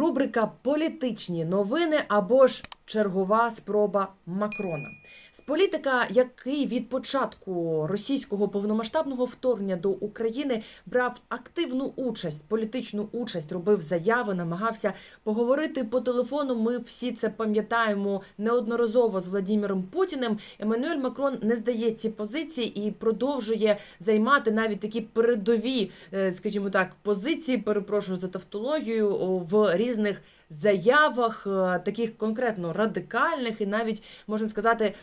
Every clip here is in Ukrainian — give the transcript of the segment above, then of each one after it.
Рубрика Політичні новини або ж чергова спроба Макрона. З політика, який від початку російського повномасштабного вторгнення до України брав активну участь, політичну участь, робив заяви, намагався поговорити по телефону. Ми всі це пам'ятаємо неодноразово з Владіміром Путіним. Еммануель Макрон не здає ці позиції і продовжує займати навіть такі передові, е, скажімо так, позиції. Перепрошую за тавтологію в різних заявах, е, таких конкретно радикальних, і навіть можна сказати,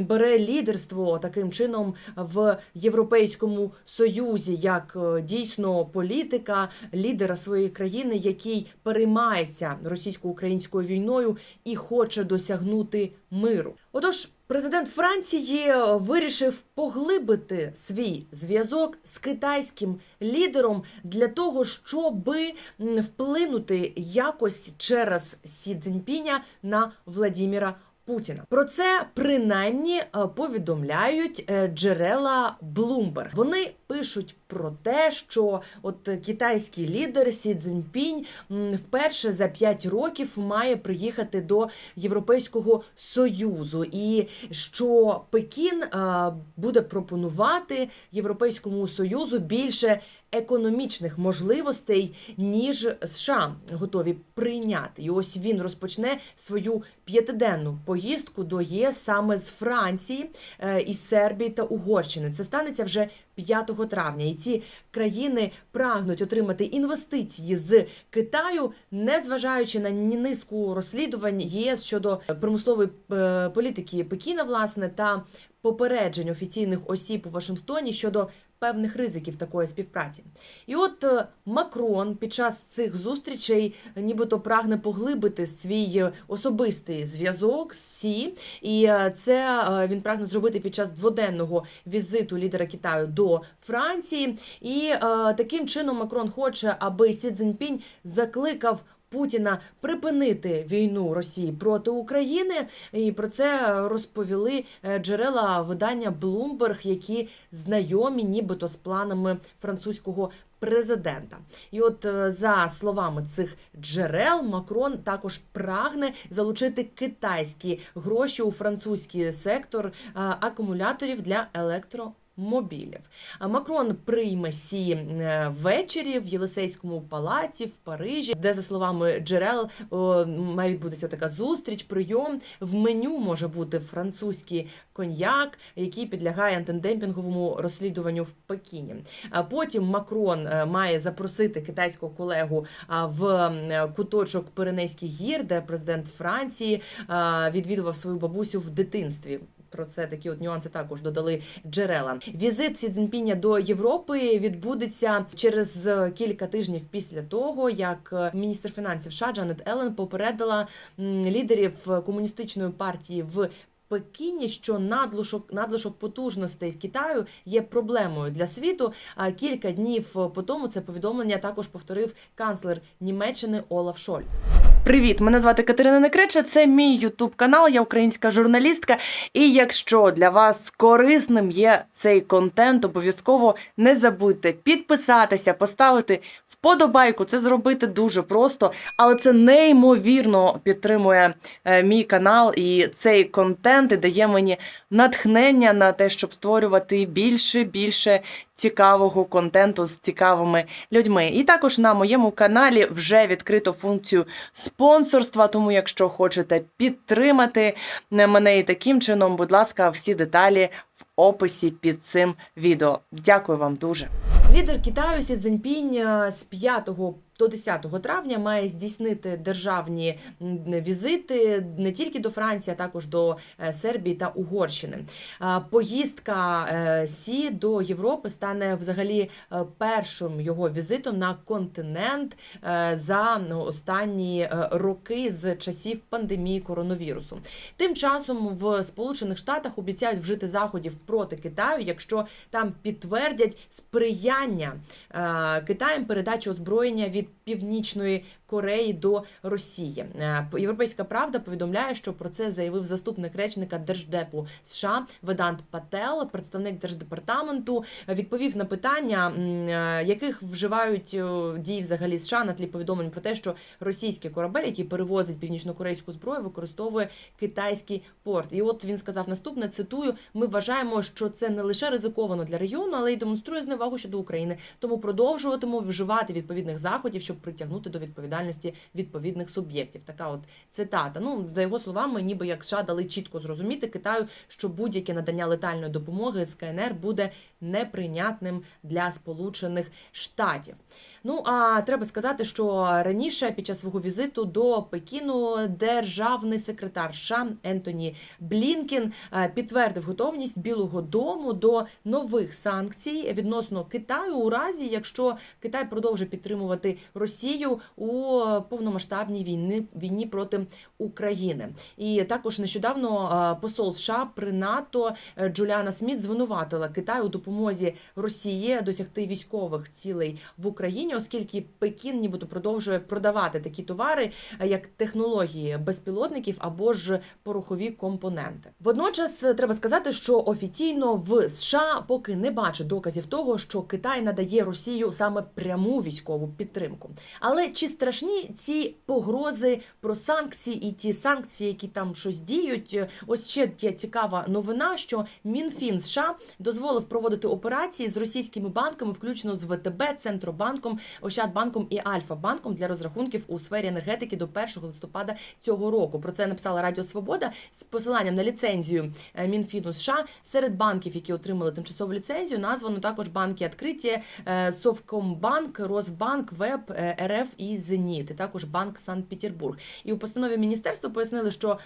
бере лідерство таким чином в Європейському Союзі, як е, дійсно політика лідера своєї країни, який переймається російсько-українською війною і хоче досягнути миру. Отож. Президент Франції вирішив поглибити свій зв'язок з китайським лідером для того, щоби вплинути якось через Сі Цзіньпіня на Владіміра Путіна. Про це принаймні е, повідомляють е, джерела Bloomberg. Вони пишуть про те, що от китайський лідер Сі Цзіньпінь вперше за 5 років має приїхати до Європейського союзу, і що Пекін е, буде пропонувати Європейському союзу більше економічних можливостей, ніж США готові прийняти. І ось він розпочне свою п'ятиденну поїздку до ЄС саме з Франції, е, із Сербії та Угорщини. Це станеться вже 5 травня. І ці країни прагнуть отримати інвестиції з Китаю, незважаючи на низку розслідувань ЄС щодо промислової е, політики Пекіна, власне, та попереджень офіційних осіб у Вашингтоні щодо певних ризиків такої співпраці. І от е, Макрон під час цих зустрічей нібито прагне поглибити свій е, особистий зв'язок з Сі, і е, це він прагне зробити під час дводенного візиту лідера Китаю до Франції. І таким чином Макрон хоче, аби Сі Цзіньпінь закликав. Путіна припинити війну Росії проти України, і про це розповіли е, джерела видання Bloomberg, які знайомі, нібито з планами французького президента. І от е, за словами цих джерел, Макрон також прагне залучити китайські гроші у французький сектор е, акумуляторів для електро. Мобілів Макрон прийме сі е, ввечері в Єлисейському палаці в Парижі, де за словами джерел має відбутися така зустріч, прийом. В меню може бути французький коньяк, який підлягає антидемпінговому розслідуванню в Пекіні. А потім Макрон е, має запросити китайського колегу в куточок Пиренейських гір, де президент Франції відвідував свою бабусю в дитинстві. Про це такі от нюанси також додали джерела. Візит Сі Цзіньпіня до Європи відбудеться через е, кілька тижнів після того, як е, міністр фінансів США Джанет Елен попередила лідерів е, комуністичної партії в. Пекіні, що надлишок надлишок потужностей в Китаю є проблемою для світу. А кілька днів по тому це повідомлення також повторив канцлер Німеччини Олаф Шольц. Привіт, мене звати Катерина Некреча. Це мій Ютуб канал. Я українська журналістка. І якщо для вас корисним є цей контент, обов'язково не забудьте підписатися, поставити вподобайку. Це зробити дуже просто, але це неймовірно підтримує е, мій канал і цей контент і дає мені натхнення на те, щоб створювати більше більше цікавого контенту з цікавими людьми. І також на моєму каналі вже відкрито функцію спонсорства. Тому, якщо хочете підтримати мене і таким чином, будь ласка, всі деталі в описі під цим відео. Дякую вам дуже. Лідер Китаю Сі Цзіньпінь е, з 5 до 10 травня має здійснити державні візити не тільки до Франції, а також до е, Сербії та Угорщини. Е, Поїздка Сі до Європи стане взагалі першим його візитом на континент за ну, останні роки з часів пандемії коронавірусу. Тим часом в Сполучених Штатах обіцяють вжити заходів проти Китаю, якщо там підтвердять сприяння е, Китаєм передачі озброєння від Північної Кореї до Росії. Е, Європейська правда повідомляє, що про це заявив заступник речника Держдепу США Ведант Пател, представник держдепартаменту, відповів на питання, е, яких вживають е, дії взагалі США на тлі повідомлень про те, що російський корабель, який перевозить північнокорейську зброю, використовує китайський порт. І от він сказав наступне: цитую: ми вважаємо, що це не лише ризиковано для регіону, але й демонструє зневагу щодо України. Тому продовжуватимемо вживати відповідних заходів, щоб притягнути до відповідальності відповідних суб'єктів. Така от цитата. Ну за його словами, ніби як США дали чітко зрозуміти Китаю, що будь-яке надання летальної допомоги з КНР буде неприйнятним для Сполучених Штатів. Ну а треба сказати, що раніше під час свого візиту до Пекіну державний секретар США Ентоні Блінкін е, підтвердив готовність Білого Дому до нових санкцій відносно Китаю у разі, якщо Китай продовжить підтримувати Росію у повномасштабній війни війні проти України. І також нещодавно е, посол США при НАТО Джуліана Сміт звинуватила Китай у допомозі Росії досягти військових цілей в Україні, оскільки Пекін нібито продовжує продавати такі товари, е, як технології безпілотників або ж порохові компоненти. Водночас е, треба сказати, що офіційно в США поки не бачить доказів того, що Китай надає Росію саме пряму військову підтримку. Але чи страшні ці погрози про санкції і ті санкції, які там щось діють? Е, Ось ще є цікава новина, що Мінфін США дозволив проводити операції з російськими банками, включно з ВТБ, Центробанком, Ощадбанком і Альфа-банком для розрахунків у сфері енергетики до 1 листопада цього року. Про це написала Радіо Свобода з посиланням на ліцензію е, Мінфіну США. Серед банків, які отримали тимчасову ліцензію, названо також банки відкриті е, Совкомбанк, Росбанк, Веб, е, РФ і Зеніт, і також Банк Санкт-Петербург. І у постанові міністерства пояснили, що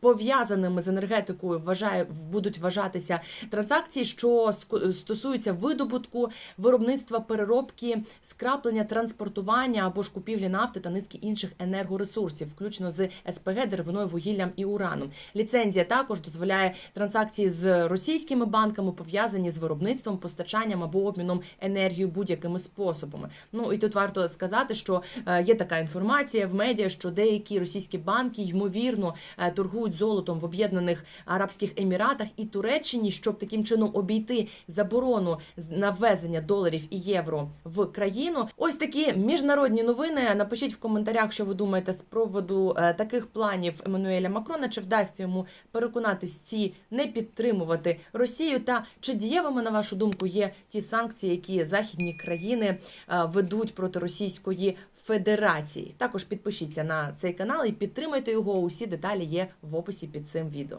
пов'язаними з енергетикою вважає будуть вважатися транзакції, що ско- стосуються видобутку, виробництва, переробки, скраплення, транспортування або ж купівлі нафти та низки інших енергоресурсів, включно з СПГ, деревиною, вугіллям і ураном. Ліцензія також дозволяє транзакції з російськими банками, пов'язані з виробництвом, постачанням або обміном енергією будь-якими способами. Ну і тут варто сказати, що е, є така інформація в медіа, що деякі російські банки ймовірно е, торгують золотом в Об'єднаних Арабських Еміратах і Туреччині, щоб таким чином обійти заборону на ввезення доларів і євро в країну. Ось такі міжнародні новини. Напишіть в коментарях, що ви думаєте з приводу е, таких планів Еммануеля Макрона. Чи вдасться йому переконати ці не підтримувати Росію? Та чи дієвими на вашу думку є ті санкції, які західні країни е, ведуть проти Російської Федерації? Також підпишіться на цей канал і підтримайте його. Усі деталі є в описі під цим відео.